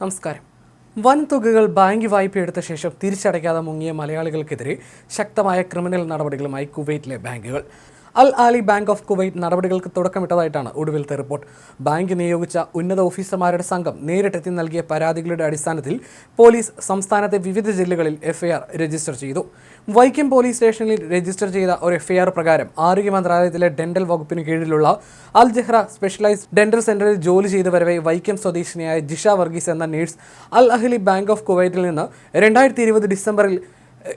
നമസ്കാരം. വൻ തുകകൾ ബാങ്ക് വായ്പയെടുത്ത ശേഷം തിരിച്ചടയ്ക്കാതെ മുങ്ങിയ മലയാളികൾക്കെതിരെ ശക്തമായ ക്രിമിനൽ നടപടികളുമായി കുവൈറ്റിലെ ബാങ്കുകൾ. Al Ahli bank of Kuwait നടപടികൾക്ക് തുടക്കമിട്ടതായിട്ടാണ് ഒടുവിലത്തെ റിപ്പോർട്ട്. ബാങ്ക് നിയോഗിച്ച ഉന്നത ഓഫീസർമാരുടെ സംഘം നേരിട്ടെത്തി നൽകിയ പരാതികളുടെ അടിസ്ഥാനത്തിൽ പോലീസ് സംസ്ഥാനത്തെ വിവിധ ജില്ലകളിൽ എഫ്ഐആർ രജിസ്റ്റർ ചെയ്തു. വൈക്കം പോലീസ് സ്റ്റേഷനിൽ രജിസ്റ്റർ ചെയ്ത ഒരു എഫ്ഐആർ പ്രകാരം ആരോഗ്യ മന്ത്രാലയത്തിലെ ഡെന്റൽ വകുപ്പിന് കീഴിലുള്ള അൽ ജഹ്റ സ്പെഷ്യലൈസ്ഡ് ഡെന്റൽ സെന്ററിൽ ജോലി ചെയ്തു വരവെ വൈക്കം സ്വദേശിനിയായ ജിഷ വർഗീസ് എന്ന nurse Al Ahli bank of കുവൈറ്റിൽ നിന്ന് രണ്ടായിരത്തി ഡിസംബറിൽ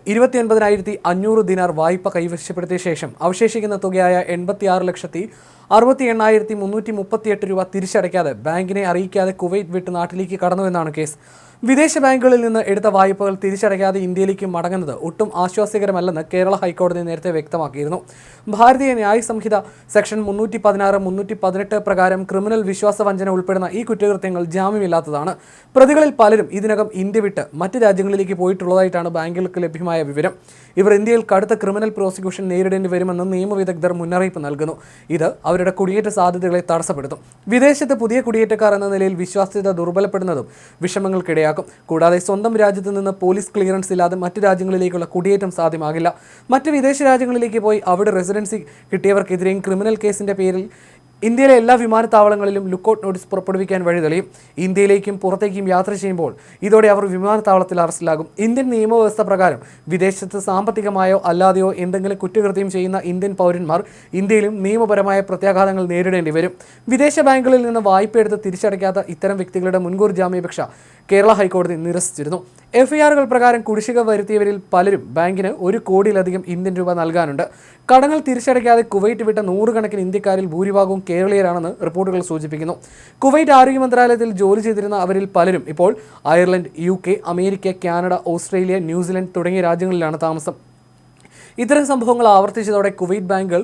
ഇരുപത്തി ഒൻപതിനായിരത്തി അഞ്ഞൂറ് ദിനാർ വായ്പ കൈവശപ്പെടുത്തിയ ശേഷം അവശേഷിക്കുന്ന തുകയായ എൺപത്തി ആറ് ലക്ഷത്തി അറുപത്തി എണ്ണായിരത്തി മുന്നൂറ്റി മുപ്പത്തിയെട്ട് രൂപ തിരിച്ചടയ്ക്കാതെ ബാങ്കിനെ അറിയിക്കാതെ കുവൈറ്റ് വിട്ട് നാട്ടിലേക്ക് കടന്നുവെന്നാണ് കേസ്. വിദേശ ബാങ്കുകളിൽ നിന്ന് എടുത്ത വായ്പകൾ തിരിച്ചടയ്ക്കാതെ ഇന്ത്യയിലേക്ക് മടങ്ങുന്നത് ഒട്ടും ആശ്വാസകരമല്ലെന്ന് കേരള ഹൈക്കോടതി നേരത്തെ വ്യക്തമാക്കിയിരുന്നു. ഭാരതീയ ന്യായ സംഹിത സെക്ഷൻ മുന്നൂറ്റി പതിനാറ് മുന്നൂറ്റി പതിനെട്ട് പ്രകാരം ക്രിമിനൽ വിശ്വാസവഞ്ചന ഉൾപ്പെടുന്ന ഈ കുറ്റകൃത്യങ്ങൾ ജാമ്യമില്ലാത്തതാണ്. പ്രതികളിൽ പലരും ഇതിനകം ഇന്ത്യ വിട്ട് മറ്റ് രാജ്യങ്ങളിലേക്ക് പോയിട്ടുള്ളതായിട്ടാണ് ബാങ്കുകൾക്ക് ലഭ്യമായ വിവരം. ഇവർ ഇന്ത്യയിൽ കടുത്ത ക്രിമിനൽ പ്രോസിക്യൂഷൻ നേരിടേണ്ടി വരുമെന്ന് നിയമവിദഗ്ധർ മുന്നറിയിപ്പ് നൽകുന്നു. ഇത് അവരുടെ കുടിയേറ്റ സാധ്യതകളെ തടസ്സപ്പെടുത്തും. വിദേശത്ത് പുതിയ കുടിയേറ്റക്കാർ എന്ന നിലയിൽ വിശ്വാസ്യത ദുർബലപ്പെടുന്നതും വിഷമങ്ങൾക്കിടയാക്കും കൂടാതെ സ്വന്തം രാജ്യത്ത് നിന്ന് പോലീസ് ക്ലിയറൻസ് ഇല്ലാതെ മറ്റു രാജ്യങ്ങളിലേക്കുള്ള കുടിയേറ്റം സാധ്യമാകില്ല. മറ്റ് വിദേശ രാജ്യങ്ങളിലേക്ക് പോയി അവിടെ റെസിഡൻസി കിട്ടിയവർക്കെതിരെയും ക്രിമിനൽ കേസിന്റെ പേരിൽ ഇന്ത്യയിലെ എല്ലാ വിമാനത്താവളങ്ങളിലും ലുക്കൌട്ട് നോട്ടീസ് പുറപ്പെടുവിക്കാൻ വഴി തെളിയും ഇന്ത്യയിലേക്കും പുറത്തേക്കും യാത്ര ചെയ്യുമ്പോൾ ഇതോടെ അവർ വിമാനത്താവളത്തിൽ അറസ്റ്റിലാകും. ഇന്ത്യൻ നിയമവ്യവസ്ഥ പ്രകാരം വിദേശത്ത് സാമ്പത്തികമായോ അല്ലാതെയോ എന്തെങ്കിലും കുറ്റകൃത്യം ചെയ്യുന്ന ഇന്ത്യൻ പൗരന്മാർ ഇന്ത്യയിലും നിയമപരമായ പ്രത്യാഘാതങ്ങൾ നേരിടേണ്ടി വരും. വിദേശ ബാങ്കുകളിൽ നിന്ന് വായ്പ എടുത്ത് തിരിച്ചടയ്ക്കാത്ത ഇത്തരം വ്യക്തികളുടെ മുൻകൂർ ജാമ്യാപേക്ഷ കേരള ഹൈക്കോടതി നിരസിച്ചിരുന്നു. എഫ്ഐആറുകൾ പ്രകാരം കുടിശ്ശിക വരുത്തിയവരിൽ പലരും ബാങ്കിന് ഒരു കോടിയിലധികം ഇന്ത്യൻ രൂപ നൽകാനുണ്ട്. കടങ്ങൾ തിരിച്ചടയ്ക്കാതെ കുവൈറ്റ് വിട്ട നൂറുകണക്കിന് ഇന്ത്യക്കാരിൽ ഭൂരിഭാഗവും കേരളീയരാണെന്ന് റിപ്പോർട്ടുകൾ സൂചിപ്പിക്കുന്നു. കുവൈറ്റ് ആരോഗ്യ മന്ത്രാലയത്തിൽ ജോലി ചെയ്തിരുന്ന അവരിൽ പലരും ഇപ്പോൾ Ireland U America Canada Australia New Zealand തുടങ്ങിയ രാജ്യങ്ങളിലാണ് താമസം. ഇത്തരം സംഭവങ്ങൾ ആവർത്തിച്ചതോടെ കുവൈറ്റ് ബാങ്കുകൾ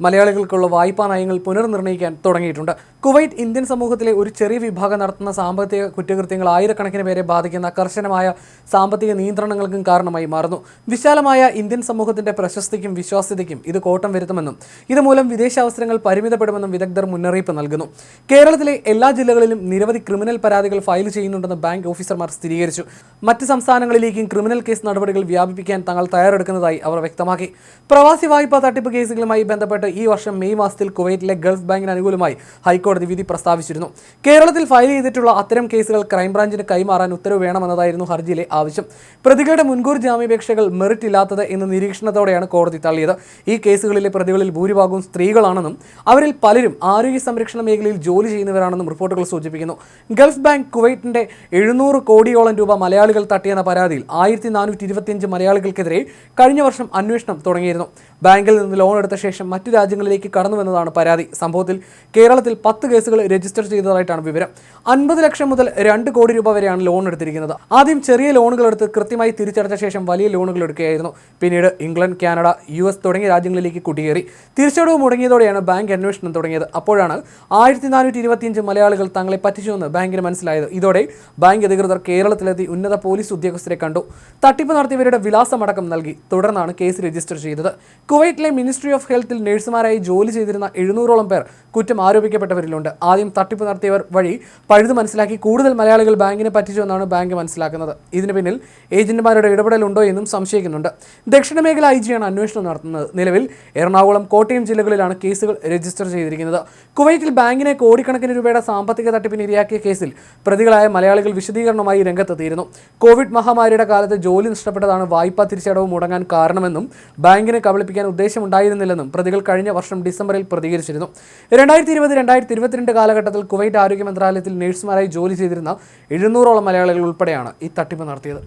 മലയാളികൾക്കുള്ള വായ്പാ നയങ്ങൾ പുനർനിർണയിക്കാൻ തുടങ്ങിയിട്ടുണ്ട്. കുവൈറ്റ് ഇന്ത്യൻ സമൂഹത്തിലെ ഒരു ചെറിയ വിഭാഗം നടത്തുന്ന സാമ്പത്തിക കുറ്റകൃത്യങ്ങൾ ആയിരക്കണക്കിന് പേരെ ബാധിക്കുന്ന കർശനമായ സാമ്പത്തിക നിയന്ത്രണങ്ങൾക്കും കാരണമായി മാറുന്നു. വിശാലമായ ഇന്ത്യൻ സമൂഹത്തിന്റെ പ്രശസ്തിക്കും വിശ്വാസ്യതയ്ക്കും ഇത് കോട്ടം വരുത്തുമെന്നും ഇതുമൂലം വിദേശാവസരങ്ങൾ പരിമിതപ്പെടുമെന്നും വിദഗ്ധർ മുന്നറിയിപ്പ് നൽകുന്നു. കേരളത്തിലെ എല്ലാ ജില്ലകളിലും നിരവധി ക്രിമിനൽ പരാതികൾ ഫയൽ ചെയ്യുന്നുണ്ടെന്ന് ബാങ്ക് ഓഫീസർമാർ സ്ഥിരീകരിച്ചു. മറ്റ് സംസ്ഥാനങ്ങളിലേക്കും ക്രിമിനൽ കേസ് നടപടികൾ വ്യാപിപ്പിക്കാൻ തങ്ങൾ തയ്യാറെടുക്കുന്നതായി അവർ വ്യക്തമാക്കി. പ്രവാസി വായ്പാ തട്ടിപ്പ് കേസുകളുമായി ബന്ധപ്പെട്ട് ഈ വർഷം മെയ് മാസത്തിൽ കുവൈറ്റിലെ ഗൾഫ് ബാങ്കിന് അനുകൂലമായി ഹൈക്കോടതി വിധി പ്രസ്താവിച്ചിരുന്നു. കേരളത്തിൽ ഫയൽ ചെയ്തിട്ടുള്ള അത്തരം കേസുകൾ ക്രൈംബ്രാഞ്ചിന് കൈമാറാൻ ഉത്തരവ് വേണമെന്നതായിരുന്നു ഹർജിയിലെ ആവശ്യം. പ്രതികളുടെ മുൻകൂർ ജാമ്യാപേക്ഷകൾ മെറിറ്റ് ഇല്ലാത്തത് എന്ന നിരീക്ഷണത്തോടെയാണ് കോടതി തള്ളിയത്. ഈ കേസുകളിലെ പ്രതികളിൽ ഭൂരിഭാഗവും സ്ത്രീകളാണെന്നും അവരിൽ പലരും ആരോഗ്യ സംരക്ഷണ മേഖലയിൽ ജോലി ചെയ്യുന്നവരാണെന്നും റിപ്പോർട്ടുകൾ സൂചിപ്പിക്കുന്നു. ഗൾഫ് ബാങ്ക് കുവൈറ്റിന്റെ എഴുന്നൂറ് കോടിയോളം രൂപ മലയാളികൾ തട്ടിയെന്ന പരാതിയിൽ ആയിരത്തി നാനൂറ്റി ഇരുപത്തിയഞ്ച് മലയാളികൾക്കെതിരെ കഴിഞ്ഞ വർഷം അന്വേഷണം തുടങ്ങിയിരുന്നു. ബാങ്കിൽ നിന്ന് ലോൺ എടുത്ത ശേഷം മറ്റു രാജ്യങ്ങളിലേക്ക് കടന്നുവെന്നതാണ് പരാതി. സംഭവത്തിൽ കേരളത്തിൽ പത്ത് കേസുകൾ രജിസ്റ്റർ ചെയ്തതായിട്ടാണ് വിവരം. അൻപത് ലക്ഷം മുതൽ രണ്ട് കോടി രൂപ വരെയാണ് ലോൺ എടുത്തിരിക്കുന്നത്. ആദ്യം ചെറിയ ലോണുകൾ എടുത്ത് കൃത്യമായി തിരിച്ചടച്ച ശേഷം വലിയ ലോണുകൾ എടുക്കുകയായിരുന്നു. പിന്നീട് ഇംഗ്ലണ്ട് കാനഡ യു എസ് തുടങ്ങിയ രാജ്യങ്ങളിലേക്ക് കുടിയേറി. തിരിച്ചടവ് മുടങ്ങിയതോടെയാണ് ബാങ്ക് അന്വേഷണം തുടങ്ങിയത്. അപ്പോഴാണ് ആയിരത്തി നാനൂറ്റി ഇരുപത്തിയഞ്ച് മലയാളികൾ തങ്ങളെ പറ്റിച്ചുവെന്ന് ബാങ്കിന് മനസ്സിലായത്. ഇതോടെ ബാങ്ക് അധികൃതർ കേരളത്തിലെത്തി ഉന്നത പോലീസ് ഉദ്യോഗസ്ഥരെ കണ്ടു. തട്ടിപ്പ് നടത്തിയവരുടെ വിലാസമടക്കം നൽകി. തുടർന്നാണ് കേസ് രജിസ്റ്റർ ചെയ്തത്. കുവൈറ്റിലെ മിനിസ്ട്രി ഓഫ് ഹെൽത്തിൽ നഴ്സുമാരായി ജോലി ചെയ്തിരുന്ന എഴുന്നൂറോളം പേർ കുറ്റം ആരോപിക്കപ്പെട്ടവരിലുണ്ട്. ആദ്യം തട്ടിപ്പ് നടത്തിയവർ വഴി പഴുത് മനസ്സിലാക്കി കൂടുതൽ മലയാളികൾ ബാങ്കിനെ പറ്റിച്ചുവെന്നാണ് ബാങ്ക് മനസ്സിലാക്കുന്നത്. ഇതിന് പിന്നിൽ ഏജന്റുമാരുടെ ഇടപെടലുണ്ടോ എന്നും സംശയിക്കുന്നുണ്ട്. ദക്ഷിണ മേഖല ഐ ജിയാണ് അന്വേഷണം നടത്തുന്നത്. നിലവിൽ എറണാകുളം കോട്ടയം ജില്ലകളിലാണ് കേസുകൾ രജിസ്റ്റർ ചെയ്തിരിക്കുന്നത്. കുവൈറ്റിൽ ബാങ്കിനെ കോടിക്കണക്കിന് രൂപയുടെ സാമ്പത്തിക തട്ടിപ്പിന് ഇരയാക്കിയ കേസിൽ പ്രതികളായ മലയാളികൾ വിശദീകരണവുമായി രംഗത്തെത്തിയിരുന്നു. കോവിഡ് മഹാമാരിയുടെ കാലത്ത് ജോലി നഷ്ടപ്പെട്ടതാണ് വായ്പാ തിരിച്ചടവ് മുടങ്ങാൻ കാരണമെന്നും ബാങ്കിനെ കബളിപ്പിക്കാൻ ഉദ്ദേശമുണ്ടായിരുന്നില്ലെന്നും പ്രതികൾ കഴിഞ്ഞ വർഷം ഡിസംബറിൽ പ്രതികരിച്ചിരുന്നു. രണ്ടായിരത്തി ഇരുപത് രണ്ടായിരത്തി ഇരുപത്തിരണ്ട് കാലഘട്ടത്തിൽ കുവൈറ്റ് ആരോഗ്യ മന്ത്രാലയത്തിൽ നഴ്സുമാരായി ജോലി ചെയ്തിരുന്ന എഴുന്നൂറോളം മലയാളികൾ ഉൾപ്പെടെയാണ് ഈ തട്ടിപ്പ് നടത്തിയത്.